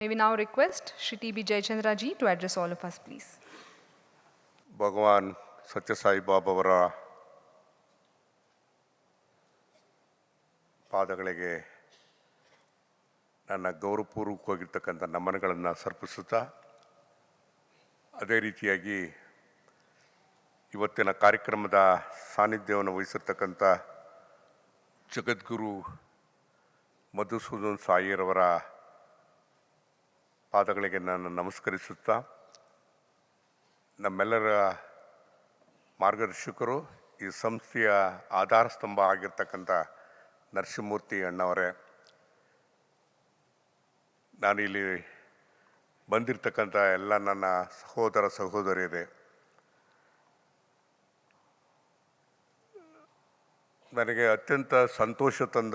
May we now request Shri T.B. Jayachandra ji to address all of us, please. ಭಗವಾನ್ ಸತ್ಯಸಾಯಿ ಬಾಬಾವರ ಪಾದಗಳಿಗೆ ನನ್ನ ಗೌರವಪೂರ್ವಕವಾಗಿರ್ತಕ್ಕಂಥ ನಮನಗಳನ್ನು ಸರ್ಪಿಸುತ್ತಾ ಅದೇ ರೀತಿಯಾಗಿ ಇವತ್ತಿನ ಕಾರ್ಯಕ್ರಮದ ಸಾನ್ನಿಧ್ಯವನ್ನು ವಹಿಸಿರ್ತಕ್ಕಂಥ ಜಗದ್ಗುರು ಮಧುಸೂದನ್ ಸಾಯಿರವರ ಪಾದಗಳಿಗೆ ನಾನು ನಮಸ್ಕರಿಸುತ್ತಾ, ನಮ್ಮೆಲ್ಲರ ಮಾರ್ಗದರ್ಶಕರು, ಈ ಸಂಸ್ಥೆಯ ಆಧಾರ ಸ್ತಂಭ ಆಗಿರ್ತಕ್ಕಂಥ ನರಸಿಂಹಮೂರ್ತಿ ಅಣ್ಣವರೇ, ನಾನಿಲ್ಲಿ ಬಂದಿರತಕ್ಕಂಥ ಎಲ್ಲ ನನ್ನ ಸಹೋದರ ಸಹೋದರಿಯರೇ, ನನಗೆ ಅತ್ಯಂತ ಸಂತೋಷ ತಂದ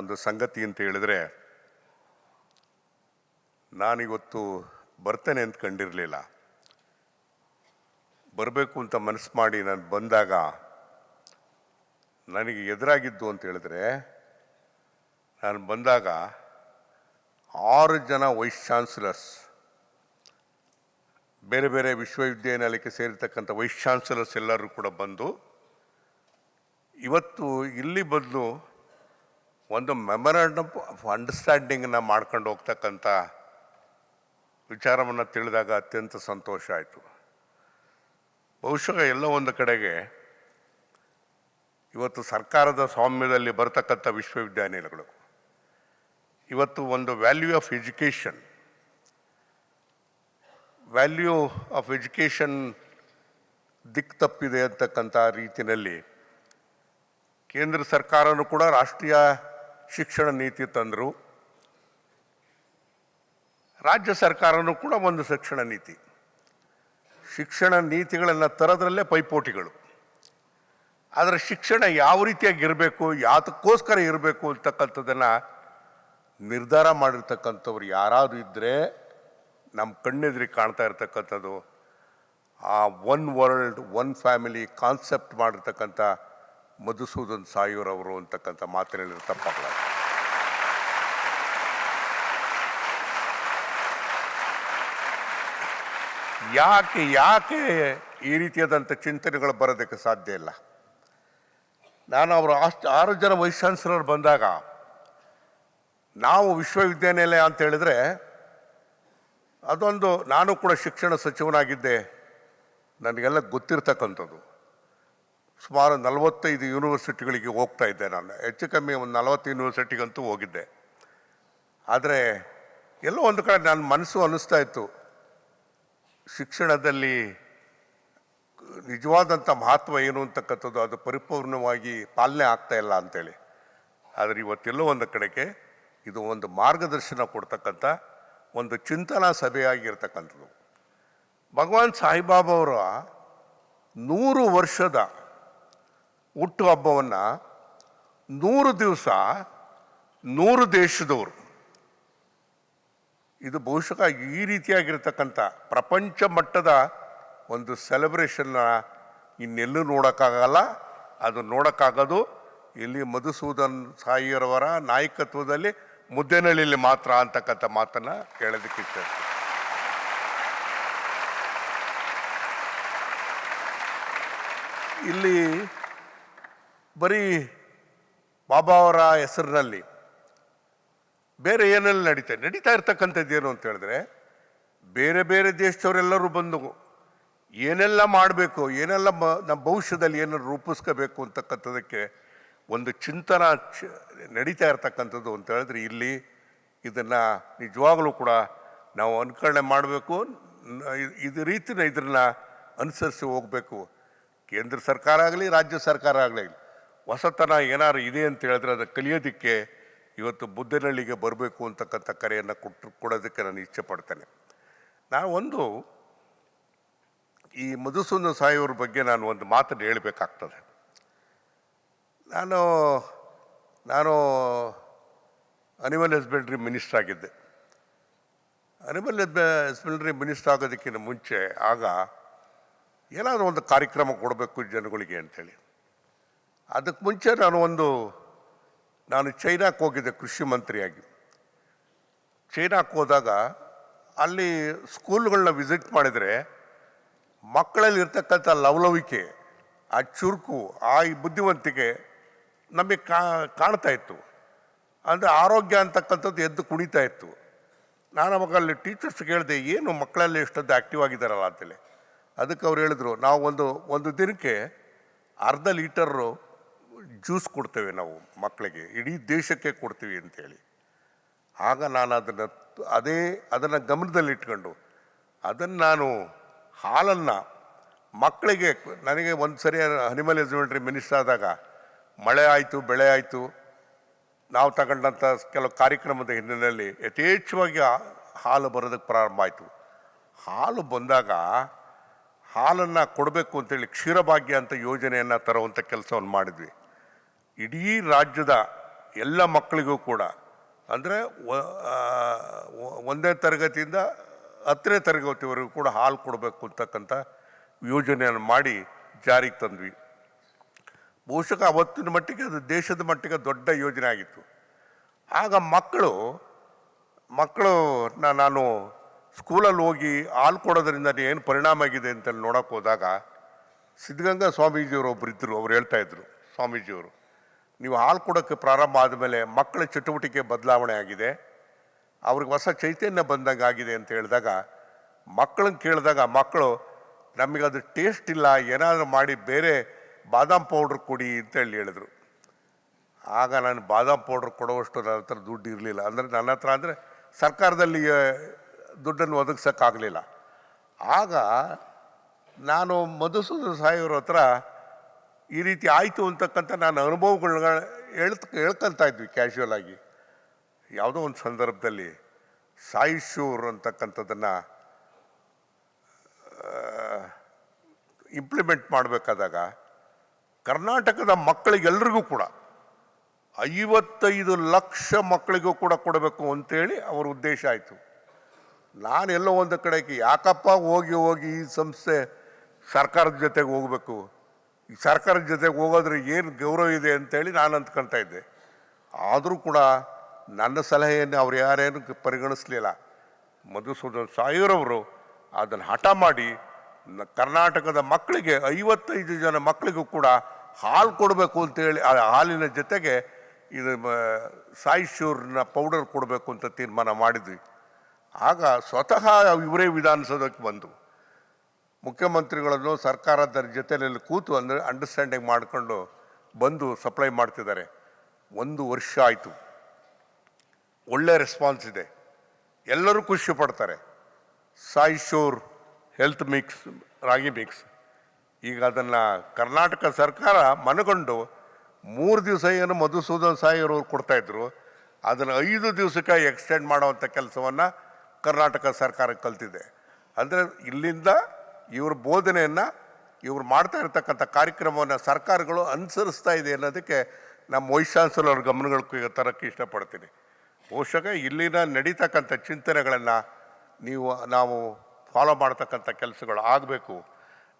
ಒಂದು ಸಂಗತಿ ಅಂತ ಹೇಳಿದ್ರೆ ನಾನಿವತ್ತು ಬರ್ತೇನೆ ಅಂತ ಕಂಡಿರಲಿಲ್ಲ. ಬರಬೇಕು ಅಂತ ಮನಸ್ಸು ಮಾಡಿ ನಾನು ಬಂದಾಗ ನನಗೆ ಎದುರಾಗಿದ್ದು ಅಂತ ಹೇಳಿದ್ರೆ, ನಾನು ಬಂದಾಗ ಆರು ಜನ ವೈಸ್ ಚಾನ್ಸಲರ್ಸ್, ಬೇರೆ ಬೇರೆ ವಿಶ್ವವಿದ್ಯಾನಿಲಯಕ್ಕೆ ಸೇರಿರ್ತಕ್ಕಂಥ ವೈಸ್ ಚಾನ್ಸಲರ್ಸ್ ಎಲ್ಲರೂ ಕೂಡ ಬಂದು ಇವತ್ತು ಇಲ್ಲಿ ಬದಲು ಒಂದು ಮೆಮೊರಾಂಡಮ್ ಆಫ್ ಅಂಡರ್ಸ್ಟ್ಯಾಂಡಿಂಗನ್ನು ಮಾಡ್ಕೊಂಡು ಹೋಗ್ತಕ್ಕಂಥ ವಿಚಾರವನ್ನು ತಿಳಿದಾಗ ಅತ್ಯಂತ ಸಂತೋಷ ಆಯಿತು. ಬಹುಶಃ ಎಲ್ಲ ಒಂದು ಕಡೆಗೆ ಇವತ್ತು ಸರ್ಕಾರದ ಸ್ವಾಮ್ಯದಲ್ಲಿ ಬರತಕ್ಕಂಥ ವಿಶ್ವವಿದ್ಯಾನಿಲಯಗಳು, ಇವತ್ತು ಒಂದು value of education, value of education ದಿಕ್ ತಪ್ಪಿದೆ ಅಂತಕ್ಕಂಥ ರೀತಿಯಲ್ಲಿ ಕೇಂದ್ರ ಸರ್ಕಾರನೂ ಕೂಡ ರಾಷ್ಟ್ರೀಯ ಶಿಕ್ಷಣ ನೀತಿ ತಂದರು. ರಾಜ್ಯ ಸರ್ಕಾರನೂ ಕೂಡ ಒಂದು ಶಿಕ್ಷಣ ನೀತಿ. ಶಿಕ್ಷಣ ನೀತಿಗಳನ್ನು ತರೋದ್ರಲ್ಲೇ ಪೈಪೋಟಿಗಳು. ಆದರೆ ಶಿಕ್ಷಣ ಯಾವ ರೀತಿಯಾಗಿ ಇರಬೇಕು ಯಾತಕ್ಕೋಸ್ಕರ ಇರಬೇಕು ಅಂತಕ್ಕಂಥದ್ದನ್ನು ನಿರ್ಧಾರ ಮಾಡಿರ್ತಕ್ಕಂಥವ್ರು ಯಾರಾದರೂ ಇದ್ದರೆ ನಮ್ಮ ಕಣ್ಣೆದುರಿಗೆ ಕಾಣ್ತಾ ಇರ್ತಕ್ಕಂಥದ್ದು. ಆ one world, one family concept ಮಾಡಿರ್ತಕ್ಕಂಥ ಮಧುಸೂದನ್ ಸಾಯೂರವರು ಅಂತಕ್ಕಂಥ ಮಾತಿನಲ್ಲಿ ತಪ್ಪಾಗಲ್ಲ ಯಾಕೆ ಯಾಕೆ ಈ ರೀತಿಯಾದಂಥ ಚಿಂತನೆಗಳು ಬರೋದಕ್ಕೆ ಸಾಧ್ಯ ಇಲ್ಲ? ನಾನು ಅವರು ಅಷ್ಟು ಆರು ಜನ ಚಾನ್ಸಲರ್ ಬಂದಾಗ ನಾವು ವಿಶ್ವವಿದ್ಯಾನಿಲಯ ಅಂತ ಹೇಳಿದ್ರೆ ಅದೊಂದು ನಾನು ಕೂಡ ಶಿಕ್ಷಣ ಸಚಿವನಾಗಿದ್ದೆ. ನನಗೆಲ್ಲ ಗೊತ್ತಿರ್ತಕ್ಕಂಥದ್ದು. ಸುಮಾರು ನಲವತ್ತೈದು ಯೂನಿವರ್ಸಿಟಿಗಳಿಗೆ ಹೋಗ್ತಾ ಇದ್ದೆ ನಾನು. ಹೆಚ್ಚು ಕಮ್ಮಿ ಒಂದು ನಲವತ್ತು ಯೂನಿವರ್ಸಿಟಿಗಂತೂ ಹೋಗಿದ್ದೆ. ಆದರೆ ಎಲ್ಲೋ ಒಂದು ಕಡೆ ನನ್ನ ಮನಸ್ಸು ಅನ್ನಿಸ್ತಾ ಇತ್ತು. ಶಿಕ್ಷಣದಲ್ಲಿ ನಿಜವಾದಂಥ ಮಹತ್ವ ಏನು ಅಂತಕ್ಕಂಥದ್ದು ಅದು ಪರಿಪೂರ್ಣವಾಗಿ ಪಾಲನೆ ಆಗ್ತಾ ಇಲ್ಲ ಅಂತೇಳಿ. ಆದರೆ ಇವತ್ತೆಲ್ಲೋ ಒಂದು ಕಡೆಗೆ ಇದು ಒಂದು ಮಾರ್ಗದರ್ಶನ ಕೊಡ್ತಕ್ಕಂಥ ಒಂದು ಚಿಂತನಾ ಸಭೆಯಾಗಿರ್ತಕ್ಕಂಥದ್ದು. ಭಗವಾನ್ ಸಾಯಿಬಾಬಾ ಅವರ ನೂರು ವರ್ಷದ ಹುಟ್ಟುಹಬ್ಬವನ್ನು ನೂರು ದಿವಸ ನೂರು ದೇಶದವರು ಇದು ಬಹುಶಃ ಈ ರೀತಿಯಾಗಿರ್ತಕ್ಕಂಥ ಪ್ರಪಂಚ ಮಟ್ಟದ ಒಂದು ಸೆಲೆಬ್ರೇಷನ್ನ ಇನ್ನೆಲ್ಲೂ ನೋಡೋಕ್ಕಾಗಲ್ಲ. ಅದು ನೋಡೋಕ್ಕಾಗೋದು. ಇಲ್ಲಿ ಮಧುಸೂದನ್ ಸಾಯಿಯರವರ ನಾಯಕತ್ವದಲ್ಲಿ ಮುದ್ದೇನಹಳ್ಳಿಯಲ್ಲಿ ಮಾತ್ರ ಅಂತಕ್ಕಂಥ ಮಾತನ್ನು ಹೇಳೋದಕ್ಕೆ ಇಲ್ಲಿ ಬರೀ ಬಾಬಾ ಅವರ ಹೆಸರಿನಲ್ಲಿ ಬೇರೆ ಏನೆಲ್ಲ ನಡೀತಾ? ನಡೀತಾ ಇರ್ತಕ್ಕಂಥದ್ದು ಏನು ಅಂತ ಹೇಳಿದ್ರೆ, ಬೇರೆ ಬೇರೆ ದೇಶದವರೆಲ್ಲರೂ ಬಂದು ಏನೆಲ್ಲ ಮಾಡಬೇಕು, ಏನೆಲ್ಲ ಮ, ನಮ್ಮ ಭವಿಷ್ಯದಲ್ಲಿ ಏನನ್ನು ರೂಪಿಸ್ಕೋಬೇಕು ಅಂತಕ್ಕಂಥದಕ್ಕೆ ಒಂದು ಚಿಂತನ ಚ ನಡೀತಾ ಇರ್ತಕ್ಕಂಥದ್ದು ಅಂತ ಹೇಳಿದ್ರೆ ಇಲ್ಲಿ ಇದನ್ನು ನಿಜವಾಗಲೂ ಕೂಡ ನಾವು ಅನುಕರಣೆ ಮಾಡಬೇಕು ಇದು ರೀತಿನ ಇದನ್ನು ಅನುಸರಿಸಿ ಹೋಗಬೇಕು. ಕೇಂದ್ರ ಸರ್ಕಾರ ಆಗಲಿ, ರಾಜ್ಯ ಸರ್ಕಾರ ಆಗಲಿ, ಹೊಸತನ ಏನಾರು ಇದೆ ಅಂತ ಹೇಳಿದ್ರೆ ಅದು ಕಲಿಯೋದಕ್ಕೆ ಇವತ್ತು ಬುದ್ಧನಹಳ್ಳಿಗೆ ಬರಬೇಕು ಅಂತಕ್ಕಂಥ ಕರೆಯನ್ನು ಕೊಟ್ಟು ಕೊಡೋದಕ್ಕೆ ನಾನು ಇಚ್ಛೆ ಪಡ್ತೇನೆ. ನಾನು ಒಂದು ಈ ಮಧುಸೂದನ ಸಾಯಿಯವ್ರ ಬಗ್ಗೆ ನಾನು ಒಂದು ಮಾತನ್ನು ಹೇಳಬೇಕಾಗ್ತದೆ. ನಾನು ನಾನು ಅನಿಮಲ್ ಹಸ್ಬೆಂಡ್ರಿ ಮಿನಿಸ್ಟರ್ ಆಗಿದ್ದೆ. ಅನಿಮಲ್ ಹಸ್ಬೆಂಡ್ರಿ ಮಿನಿಸ್ಟರ್ ಆಗೋದಕ್ಕಿಂತ ಮುಂಚೆ ಆಗ ಏನಾದರೂ ಒಂದು ಕಾರ್ಯಕ್ರಮ ಕೊಡಬೇಕು ಜನಗಳಿಗೆ ಅಂಥೇಳಿ ಅದಕ್ಕೆ ಮುಂಚೆ ನಾನು ಒಂದು ನಾನು ಚೈನಾಕ್ಕೆ ಹೋಗಿದ್ದೆ ಕೃಷಿ ಮಂತ್ರಿಯಾಗಿ. ಚೈನಾಕ್ಕೆ ಹೋದಾಗ ಅಲ್ಲಿ ಸ್ಕೂಲ್ಗಳನ್ನ ವಿಸಿಟ್ ಮಾಡಿದರೆ ಮಕ್ಕಳಲ್ಲಿ ಇರ್ತಕ್ಕಂಥ ಲವಲವಿಕೆ, ಆ ಚುರುಕು, ಆ ಬುದ್ಧಿವಂತಿಕೆ ನಮಗೆ ಕಾಣ್ತಾ ಇತ್ತು. ಅಂದರೆ ಆರೋಗ್ಯ ಅಂತಕ್ಕಂಥದ್ದು ಎದ್ದು ಕುಣಿತಾ ಇತ್ತು. ನಾನು ಅವಾಗ ಅಲ್ಲಿ ಟೀಚರ್ಸ್ ಕೇಳಿದೆ ಏನು ಮಕ್ಕಳಲ್ಲಿ ಎಷ್ಟೊಂದು ಆ್ಯಕ್ಟಿವ್ ಆಗಿದ್ದಾರಲ್ಲ ಅಂತೇಳಿ. ಅದಕ್ಕೆ ಅವ್ರು ಹೇಳಿದ್ರು, ನಾವು ಒಂದು ಒಂದು ದಿನಕ್ಕೆ ಅರ್ಧ ಲೀಟರು ಜ್ಯೂಸ್ ಕೊಡ್ತೇವೆ ನಾವು ಮಕ್ಕಳಿಗೆ, ಇಡೀ ದೇಶಕ್ಕೆ ಕೊಡ್ತೀವಿ ಅಂತೇಳಿ. ಆಗ ನಾನು ಅದನ್ನು ಅದೇ, ಅದನ್ನು ಗಮನದಲ್ಲಿಟ್ಕೊಂಡು ಅದನ್ನು ನಾನು ಹಾಲನ್ನು ಮಕ್ಕಳಿಗೆ, ನನಗೆ ಒಂದು ಸರಿ ಅನಿಮಲ್ ಮಿನಿಸ್ಟರ್ ಆದಾಗ ಮಳೆ ಆಯಿತು, ಬೆಳೆ ಆಯಿತು, ನಾವು ತಗೊಂಡಂಥ ಕೆಲವು ಕಾರ್ಯಕ್ರಮದ ಹಿನ್ನೆಲೆಯಲ್ಲಿ ಯಥೇಚ್ಛವಾಗಿ ಹಾಲು ಬರೋದಕ್ಕೆ ಪ್ರಾರಂಭ ಆಯಿತು. ಹಾಲು ಬಂದಾಗ ಹಾಲನ್ನು ಕೊಡಬೇಕು ಅಂತೇಳಿ ಕ್ಷೀರಭಾಗ್ಯ ಅಂತ ಯೋಜನೆಯನ್ನು ತರುವಂಥ ಕೆಲಸವನ್ನು ಮಾಡಿದ್ವಿ. ಇಡೀ ರಾಜ್ಯದ ಎಲ್ಲ ಮಕ್ಕಳಿಗೂ ಕೂಡ, ಅಂದರೆ ಒಂದನೇ ತರಗತಿಯಿಂದ ಹತ್ತನೇ ತರಗತಿವರೆಗೂ ಕೂಡ ಹಾಲು ಕೊಡಬೇಕು ಅಂತಕ್ಕಂಥ ಯೋಜನೆಯನ್ನು ಮಾಡಿ ಜಾರಿಗೆ ತಂದ್ವಿ. ಬಹುಶಃ ಅವತ್ತಿನ ಮಟ್ಟಿಗೆ ಅದು ದೇಶದ ಮಟ್ಟಿಗೆ ದೊಡ್ಡ ಯೋಜನೆ ಆಗಿತ್ತು. ಆಗ ಮಕ್ಕಳು ಮಕ್ಕಳು ನಾನು ಸ್ಕೂಲಲ್ಲಿ ಹೋಗಿ ಹಾಲು ಕೊಡೋದ್ರಿಂದ ಏನು ಪರಿಣಾಮ ಆಗಿದೆ ಅಂತೇಳಿ ನೋಡೋಕೆ ಹೋದಾಗ, ಸಿದ್ಧಗಂಗಾ ಸ್ವಾಮೀಜಿಯವರು ಒಬ್ರು ಇದ್ದರು ಅವ್ರು ಹೇಳ್ತಾ ಇದ್ರು ಸ್ವಾಮೀಜಿಯವರು. ನೀವು ಹಾಲು ಕೊಡೋಕ್ಕೆ ಪ್ರಾರಂಭ ಆದಮೇಲೆ ಮಕ್ಕಳ ಚಟುವಟಿಕೆ ಬದಲಾವಣೆ ಆಗಿದೆ. ಅವ್ರಿಗೆ ಹೊಸ ಚೈತನ್ಯ ಬಂದಂಗೆ ಆಗಿದೆ ಅಂತ ಹೇಳಿದಾಗ, ಮಕ್ಕಳನ್ನು ಕೇಳಿದಾಗ ಮಕ್ಕಳು ನಮಗೆ ಅದು ಟೇಸ್ಟ್ ಇಲ್ಲ, ಏನಾದರೂ ಮಾಡಿ ಬೇರೆ ಬಾದಾಮ್ ಪೌಡ್ರ್ ಕೊಡಿ ಅಂತ ಹೇಳಿ ಹೇಳಿದ್ರು. ಆಗ ನಾನು ಬಾದಾಮ್ ಪೌಡ್ರ್ ಕೊಡುವಷ್ಟು ನನ್ನ ಹತ್ರ ದುಡ್ಡು ಇರಲಿಲ್ಲ. ಅಂದರೆ ನನ್ನ ಹತ್ರ ಅಂದರೆ ಸರ್ಕಾರದಲ್ಲಿ ದುಡ್ಡನ್ನು ಒದಗಿಸೋಕ್ಕಾಗಲಿಲ್ಲ. ಆಗ ನಾನು ಮಧುಸೂದನ್ ಸಾಯಿಯವ್ರ ಹತ್ರ ಈ ರೀತಿ ಆಯಿತು ಅಂತಕ್ಕಂಥ ನಾನು ಅನುಭವಗಳನ್ನ ಹೇಳ್ತ ಹೇಳ್ಕೊಳ್ತಾ ಇದ್ವಿ ಕ್ಯಾಶುವಲ್ ಆಗಿ. ಯಾವುದೋ ಒಂದು ಸಂದರ್ಭದಲ್ಲಿ ಸಾಯಿ ಶೂರ್ ಅಂತಕ್ಕಂಥದ್ದನ್ನು ಇಂಪ್ಲಿಮೆಂಟ್ ಮಾಡಬೇಕಾದಾಗ ಕರ್ನಾಟಕದ ಮಕ್ಕಳಿಗೆಲ್ರಿಗೂ ಕೂಡ ಐವತ್ತೈದು ಲಕ್ಷ ಮಕ್ಕಳಿಗೂ ಕೂಡ ಕೊಡಬೇಕು ಅಂತೇಳಿ ಅವ್ರ ಉದ್ದೇಶ ಆಯಿತು. ನಾನೆಲ್ಲೋ ಒಂದು ಕಡೆಗೆ ಯಾಕಪ್ಪ ಹೋಗಿ ಹೋಗಿ ಈ ಸಂಸ್ಥೆ ಸರ್ಕಾರದ ಜೊತೆಗೆ ಹೋಗಬೇಕು? ಈ ಸರ್ಕಾರದ ಜೊತೆಗೆ ಹೋಗೋದ್ರೆ ಏನು ಗೌರವ ಇದೆ ಅಂತೇಳಿ ನಾನು ಅಂದ್ಕೊಳ್ತಾ ಇದ್ದೆ. ಆದರೂ ಕೂಡ ನನ್ನ ಸಲಹೆಯನ್ನು ಅವ್ರು ಯಾರೇನು ಪರಿಗಣಿಸಲಿಲ್ಲ. ಮಧುಸೂದನ್ ಸಾಯಿರವರು ಅದನ್ನು ಹಠ ಮಾಡಿ ಕರ್ನಾಟಕದ ಮಕ್ಕಳಿಗೆ ಐವತ್ತೈದು ಜನ ಮಕ್ಕಳಿಗೂ ಕೂಡ ಹಾಲು ಕೊಡಬೇಕು ಅಂತೇಳಿ, ಆ ಹಾಲಿನ ಜೊತೆಗೆ ಇದು ಸಾಯಿಶೂರ್ನ ಸಾಯಿ ಶೂರ್ನ ಪೌಡರ್ ಕೊಡಬೇಕು ಅಂತ ತೀರ್ಮಾನ ಮಾಡಿದ್ವಿ. ಆಗ ಸ್ವತಃ ಇವರೇ ವಿಧಾನಸೌಧಕ್ಕೆ ಬಂದು ಮುಖ್ಯಮಂತ್ರಿಗಳನ್ನು ಸರ್ಕಾರದ ಜೊತೆಯಲ್ಲಿ ಕೂತು ಅಂದರೆ ಅಂಡರ್ಸ್ಟ್ಯಾಂಡಿಂಗ್ ಮಾಡಿಕೊಂಡು ಬಂದು ಸಪ್ಲೈ ಮಾಡ್ತಿದ್ದಾರೆ. ಒಂದು ವರ್ಷ ಆಯಿತು. ಒಳ್ಳೆ ರೆಸ್ಪಾನ್ಸ್ ಇದೆ. ಎಲ್ಲರೂ ಖುಷಿ ಪಡ್ತಾರೆ. ಸಾಯಿ ಶೋರ್ ಹೆಲ್ತ್ ಮಿಕ್ಸ್ ರಾಗಿ ಮಿಕ್ಸ್ ಈಗ ಅದನ್ನು ಕರ್ನಾಟಕ ಸರ್ಕಾರ ಮನಗೊಂಡು ಮೂರು ದಿವಸ ಏನು ಮಧುಸೂದನ್ ಸಾಯಿಯವರು ಕೊಡ್ತಾಯಿದ್ರು ಅದನ್ನು ಐದು ದಿವಸಕ್ಕೆ ಎಕ್ಸ್ಟೆಂಡ್ ಮಾಡುವಂಥ ಕೆಲಸವನ್ನು ಕರ್ನಾಟಕ ಸರ್ಕಾರ ಕಲ್ತಿದೆ. ಅಂದರೆ ಇಲ್ಲಿಂದ ಇವ್ರ ಬೋಧನೆಯನ್ನು, ಇವ್ರು ಮಾಡ್ತಾ ಇರ್ತಕ್ಕಂಥ ಕಾರ್ಯಕ್ರಮವನ್ನು ಸರ್ಕಾರಗಳು ಅನುಸರಿಸ್ತಾ ಇದೆ ಅನ್ನೋದಕ್ಕೆ ನಮ್ಮ ವೈಸ್ ಚಾನ್ಸಲರ್ ಈಗ ತರಕ್ಕೆ ಇಷ್ಟಪಡ್ತೀನಿ. ಬಹುಶಃ ಇಲ್ಲಿನ ನಡೀತಕ್ಕಂಥ ಚಿಂತನೆಗಳನ್ನು ನೀವು, ನಾವು ಫಾಲೋ ಮಾಡ್ತಕ್ಕಂಥ ಕೆಲಸಗಳು ಆಗಬೇಕು.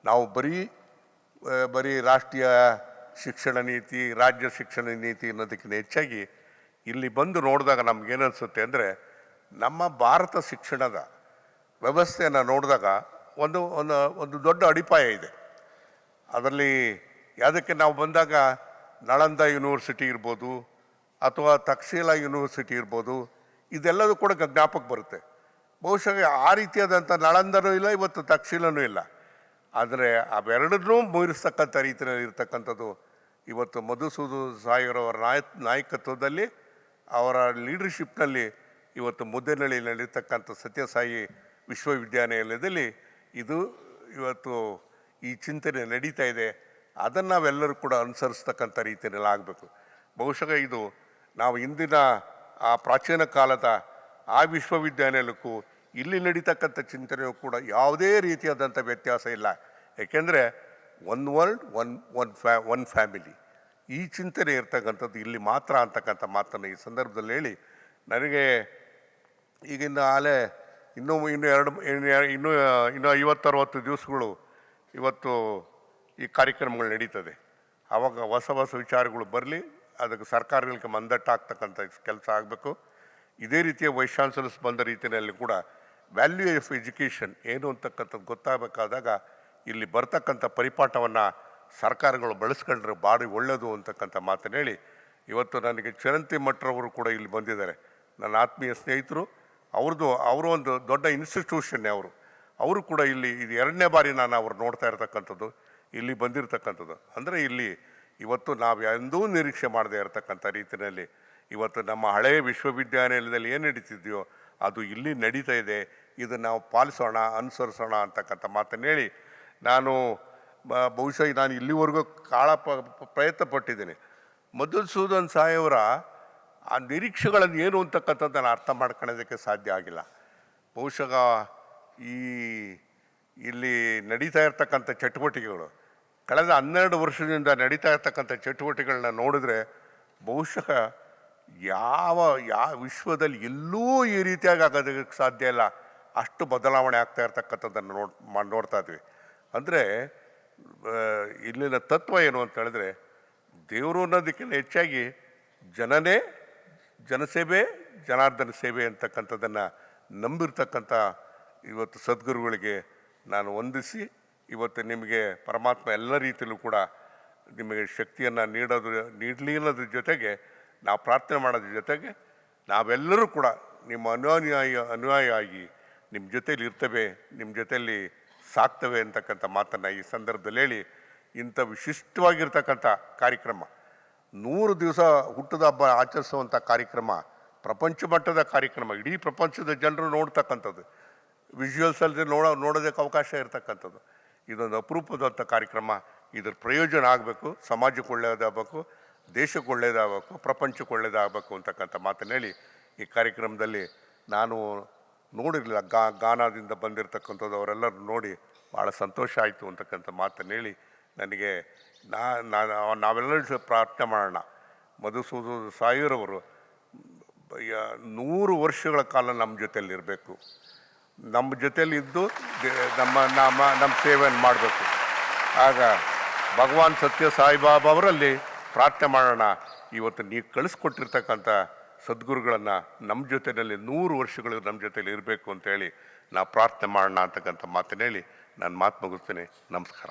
ನಾವು ಬರೀ ಬರೀ ರಾಷ್ಟ್ರೀಯ ಶಿಕ್ಷಣ ನೀತಿ, ರಾಜ್ಯ ಶಿಕ್ಷಣ ನೀತಿ ಅನ್ನೋದಕ್ಕಿಂತ ಹೆಚ್ಚಾಗಿ ಇಲ್ಲಿ ಬಂದು ನೋಡಿದಾಗ ನಮ್ಗೇನನ್ಸುತ್ತೆ ಅಂದರೆ ನಮ್ಮ ಭಾರತ ಶಿಕ್ಷಣದ ವ್ಯವಸ್ಥೆಯನ್ನು ನೋಡಿದಾಗ ಒಂದು ಒಂದು ಒಂದು ದೊಡ್ಡ ಅಡಿಪಾಯ ಇದೆ. ಅದರಲ್ಲಿ ಯಾವುದಕ್ಕೆ ನಾವು ಬಂದಾಗ ನಳಂದ ಯೂನಿವರ್ಸಿಟಿ ಇರ್ಬೋದು, ಅಥವಾ ತಕ್ಷೀಲ ಯೂನಿವರ್ಸಿಟಿ ಇರ್ಬೋದು, ಇದೆಲ್ಲದೂ ಕೂಡ ಜ್ಞಾಪಕ ಬರುತ್ತೆ. ಬಹುಶಃ ಆ ರೀತಿಯಾದಂಥ ನಳಂದನೂ ಇಲ್ಲ, ಇವತ್ತು ತಕ್ಷೀಲನೂ ಇಲ್ಲ. ಆದರೆ ಅವೆರಡನ್ನೂ ಮೀರಿಸ್ತಕ್ಕಂಥ ರೀತಿಯಲ್ಲಿ ಇರ್ತಕ್ಕಂಥದ್ದು ಇವತ್ತು ಮಧುಸೂದನ್ ಸಾಯಿರವರ ನಾಯ ನಾಯಕತ್ವದಲ್ಲಿ, ಅವರ ಲೀಡರ್ಶಿಪ್ನಲ್ಲಿ ಇವತ್ತು ಮುದ್ದೆನಳ್ಳಿನಲ್ಲಿರ್ತಕ್ಕಂಥ ಸತ್ಯಸಾಯಿ ವಿಶ್ವವಿದ್ಯಾನಿಲಯದಲ್ಲಿ ಇದು ಇವತ್ತು ಈ ಚಿಂತನೆ ನಡೀತಾ ಇದೆ. ಅದನ್ನು ನಾವೆಲ್ಲರೂ ಕೂಡ ಅನುಸರಿಸ್ತಕ್ಕಂಥ ರೀತಿಯಲ್ಲಿ ಆಗಬೇಕು. ಬಹುಶಃ ಇದು ನಾವು ಇಂದಿನ ಆ ಪ್ರಾಚೀನ ಕಾಲದ ಆ ವಿಶ್ವವಿದ್ಯಾನಿಲಯಕ್ಕೂ ಇಲ್ಲಿ ನಡೀತಕ್ಕಂಥ ಚಿಂತನೆಯೂ ಕೂಡ ಯಾವುದೇ ರೀತಿಯಾದಂಥ ವ್ಯತ್ಯಾಸ ಇಲ್ಲ. ಏಕೆಂದರೆ one world, one one fa, one family. ಈ ಚಿಂತನೆ ಇರ್ತಕ್ಕಂಥದ್ದು ಇಲ್ಲಿ ಮಾತ್ರ ಅಂತಕ್ಕಂಥ ಮಾತನ್ನು ಈ ಸಂದರ್ಭದಲ್ಲಿ ಹೇಳಿ, ನನಗೆ ಈಗಿನ ಆಲೆ ಇನ್ನೂ ಇನ್ನು ಎರಡು, ಇನ್ನು ಇನ್ನೂ ಐವತ್ತರವತ್ತು ದಿವಸಗಳು ಇವತ್ತು ಈ ಕಾರ್ಯಕ್ರಮಗಳು ನಡೀತದೆ. ಆವಾಗ ಹೊಸ ಹೊಸ ವಿಚಾರಗಳು ಬರಲಿ, ಅದಕ್ಕೆ ಸರ್ಕಾರಗಳಿಗೆ ಮಂದಟ್ಟಾಗ್ತಕ್ಕಂಥ ಕೆಲಸ ಆಗಬೇಕು. ಇದೇ ರೀತಿಯ ವೈಸ್ ಬಂದ ರೀತಿಯಲ್ಲಿ ಕೂಡ ವ್ಯಾಲ್ಯೂ ಆಫ್ ಎಜುಕೇಷನ್ ಏನು ಅಂತಕ್ಕಂಥದ್ದು ಗೊತ್ತಾಗಬೇಕಾದಾಗ ಇಲ್ಲಿ ಬರ್ತಕ್ಕಂಥ ಪರಿಪಾಠವನ್ನು ಸರ್ಕಾರಗಳು ಬಳಸ್ಕೊಂಡ್ರೆ ಭಾರಿ ಒಳ್ಳೆಯದು ಅಂತಕ್ಕಂಥ ಮಾತನ್ನು ಹೇಳಿ, ಇವತ್ತು ನನಗೆ ಚರಂತಿ ಮಠರವರು ಕೂಡ ಇಲ್ಲಿ ಬಂದಿದ್ದಾರೆ. ನನ್ನ ಆತ್ಮೀಯ ಸ್ನೇಹಿತರು ಅವ್ರದ್ದು, ಅವರು ಒಂದು ದೊಡ್ಡ ಇನ್ಸ್ಟಿಟ್ಯೂಷನ್ನೇ ಅವರು. ಅವರು ಕೂಡ ಇಲ್ಲಿ, ಇದು ಎರಡನೇ ಬಾರಿ ನಾನು ಅವ್ರು ನೋಡ್ತಾ ಇರ್ತಕ್ಕಂಥದ್ದು, ಇಲ್ಲಿ ಬಂದಿರತಕ್ಕಂಥದ್ದು. ಅಂದರೆ ಇಲ್ಲಿ ಇವತ್ತು ನಾವು ಎಂದೂ ನಿರೀಕ್ಷೆ ಮಾಡದೇ ಇರತಕ್ಕಂಥ ರೀತಿಯಲ್ಲಿ ಇವತ್ತು ನಮ್ಮ ಹಳೆಯ ವಿಶ್ವವಿದ್ಯಾನಿಲಯದಲ್ಲಿ ಏನು ನಡೀತಿದೆಯೋ ಅದು ಇಲ್ಲಿ ನಡೀತಾ ಇದೆ. ಇದು ನಾವು ಪಾಲಿಸೋಣ, ಅನುಸರಿಸೋಣ ಅಂತಕ್ಕಂಥ ಮಾತನ್ನು ಹೇಳಿ ನಾನು ಬಹುಶಃ ನಾನು ಇಲ್ಲಿವರೆಗೂ ಕಾಳ ಪ್ರಯತ್ನ ಪಟ್ಟಿದ್ದೀನಿ. ಮಧುಸೂದನ್ ಸಾಯವರ ಆ ನಿರೀಕ್ಷೆಗಳನ್ನು ಏನು ಅಂತಕ್ಕಂಥದ್ದನ್ನು ಅರ್ಥ ಮಾಡ್ಕೊಳ್ಳೋದಕ್ಕೆ ಸಾಧ್ಯ ಆಗಿಲ್ಲ. ಬಹುಶಃ ಈ ಇಲ್ಲಿ ನಡೀತಾ ಇರ್ತಕ್ಕಂಥ ಚಟುವಟಿಕೆಗಳು, ಕಳೆದ ಹನ್ನೆರಡು ವರ್ಷದಿಂದ ನಡೀತಾ ಇರ್ತಕ್ಕಂಥ ಚಟುವಟಿಕೆಗಳನ್ನ ನೋಡಿದ್ರೆ ಬಹುಶಃ ಯಾವ ಯಾವ ವಿಶ್ವದಲ್ಲಿ ಎಲ್ಲೂ ಈ ರೀತಿಯಾಗಿ ಆಗೋದಕ್ಕೆ ಸಾಧ್ಯ ಇಲ್ಲ. ಅಷ್ಟು ಬದಲಾವಣೆ ಆಗ್ತಾ ಇರ್ತಕ್ಕಂಥದ್ದನ್ನು ನೋಡ್ ನೋಡ್ತಾ ಇದ್ವಿ. ಅಂದರೆ ಇಲ್ಲಿನ ತತ್ವ ಏನು ಅಂತ ಹೇಳಿದ್ರೆ ದೇವರು ಅನ್ನೋದಕ್ಕಿಂತ ಹೆಚ್ಚಾಗಿ ಜನನೇ ಜನಸೇವೆ, ಜನಾರ್ದನ ಸೇವೆ ಅಂತಕ್ಕಂಥದ್ದನ್ನು ನಂಬಿರ್ತಕ್ಕಂಥ ಇವತ್ತು ಸದ್ಗುರುಗಳಿಗೆ ನಾನು ವಂದಿಸಿ, ಇವತ್ತು ನಿಮಗೆ ಪರಮಾತ್ಮ ಎಲ್ಲ ರೀತಿಯಲ್ಲೂ ಕೂಡ ನಿಮಗೆ ಶಕ್ತಿಯನ್ನು ನೀಡೋದ್ರ, ನೀಡಲಿ ಅನ್ನೋದ್ರ ಜೊತೆಗೆ, ನಾವು ಪ್ರಾರ್ಥನೆ ಮಾಡೋದ್ರ ಜೊತೆಗೆ ನಾವೆಲ್ಲರೂ ಕೂಡ ನಿಮ್ಮ ಅನುಯಾಯಿ ಅನುಯಾಯಿ ಆಗಿ ನಿಮ್ಮ ಜೊತೇಲಿ ಇರ್ತವೆ, ನಿಮ್ಮ ಜೊತೆಯಲ್ಲಿ ಸಾಕ್ತವೆ ಅಂತಕ್ಕಂಥ ಮಾತನ್ನು ಈ ಸಂದರ್ಭದಲ್ಲಿ ಹೇಳಿ ಇಂಥ ವಿಶಿಷ್ಟವಾಗಿರ್ತಕ್ಕಂಥ ಕಾರ್ಯಕ್ರಮ ನೂರು ದಿವಸ ಹುಟ್ಟದ ಹಬ್ಬ ಆಚರಿಸುವಂಥ ಕಾರ್ಯಕ್ರಮ, ಪ್ರಪಂಚ ಮಟ್ಟದ ಕಾರ್ಯಕ್ರಮ, ಇಡೀ ಪ್ರಪಂಚದ ಜನರು ನೋಡ್ತಕ್ಕಂಥದ್ದು. ವಿಜುವಲ್ಸ್ ಅಲ್ಲದೆ ನೋಡೋ, ನೋಡೋದಕ್ಕೆ ಅವಕಾಶ ಇರತಕ್ಕಂಥದ್ದು. ಇದೊಂದು ಅಪರೂಪದಂಥ ಕಾರ್ಯಕ್ರಮ. ಇದ್ರ ಪ್ರಯೋಜನ ಆಗಬೇಕು, ಸಮಾಜಕ್ಕೆ ಒಳ್ಳೆಯದಾಗಬೇಕು, ದೇಶಕ್ಕೆ ಒಳ್ಳೆಯದಾಗಬೇಕು, ಪ್ರಪಂಚಕ್ಕೆ ಒಳ್ಳೆಯದಾಗಬೇಕು ಅಂತಕ್ಕಂಥ ಮಾತನ್ನು ಹೇಳಿ ಈ ಕಾರ್ಯಕ್ರಮದಲ್ಲಿ ನಾನು ನೋಡಿರಲಿಲ್ಲ. ಗಾ, ಗಾನದಿಂದ ಬಂದಿರತಕ್ಕಂಥದ್ದು ಅವರೆಲ್ಲರೂ ನೋಡಿ ಭಾಳ ಸಂತೋಷ ಆಯಿತು ಅಂತಕ್ಕಂಥ ಮಾತನ್ನು ಹೇಳಿ ನನಗೆ ನಾ ನಾ- ನಾವೆಲ್ಲರೂ ಪ್ರಾರ್ಥನೆ ಮಾಡೋಣ. ಮಧುಸೂದ ಸಾಯಿರವರು ನೂರು ವರ್ಷಗಳ ಕಾಲ ನಮ್ಮ ಜೊತೆಯಲ್ಲಿ ಇರಬೇಕು ನಮ್ಮ ಜೊತೆಯಲ್ಲಿ ಇದ್ದು ನಮ್ಮ ನಮ್ಮ ನಮ್ಮ ಸೇವೆಯನ್ನು ಮಾಡಬೇಕು. ಆಗ ಭಗವಾನ್ ಸತ್ಯ ಸಾಯಿಬಾಬಾ ಅವರಲ್ಲಿ ಪ್ರಾರ್ಥನೆ ಮಾಡೋಣ. ಇವತ್ತು ನೀವು ಕಳಿಸ್ಕೊಟ್ಟಿರ್ತಕ್ಕಂಥ ಸದ್ಗುರುಗಳನ್ನು ನಮ್ಮ ಜೊತೆಯಲ್ಲಿ ನೂರು ವರ್ಷಗಳು ನಮ್ಮ ಜೊತೆಯಲ್ಲಿ ಇರಬೇಕು ಅಂತೇಳಿ ನಾವು ಪ್ರಾರ್ಥನೆ ಮಾಡೋಣ ಅಂತಕ್ಕಂಥ ಮಾತನ್ನು ಹೇಳಿ ನಾನು ಮಾತು ಮುಗಿಸ್ತೇನೆ. ನಮಸ್ಕಾರ.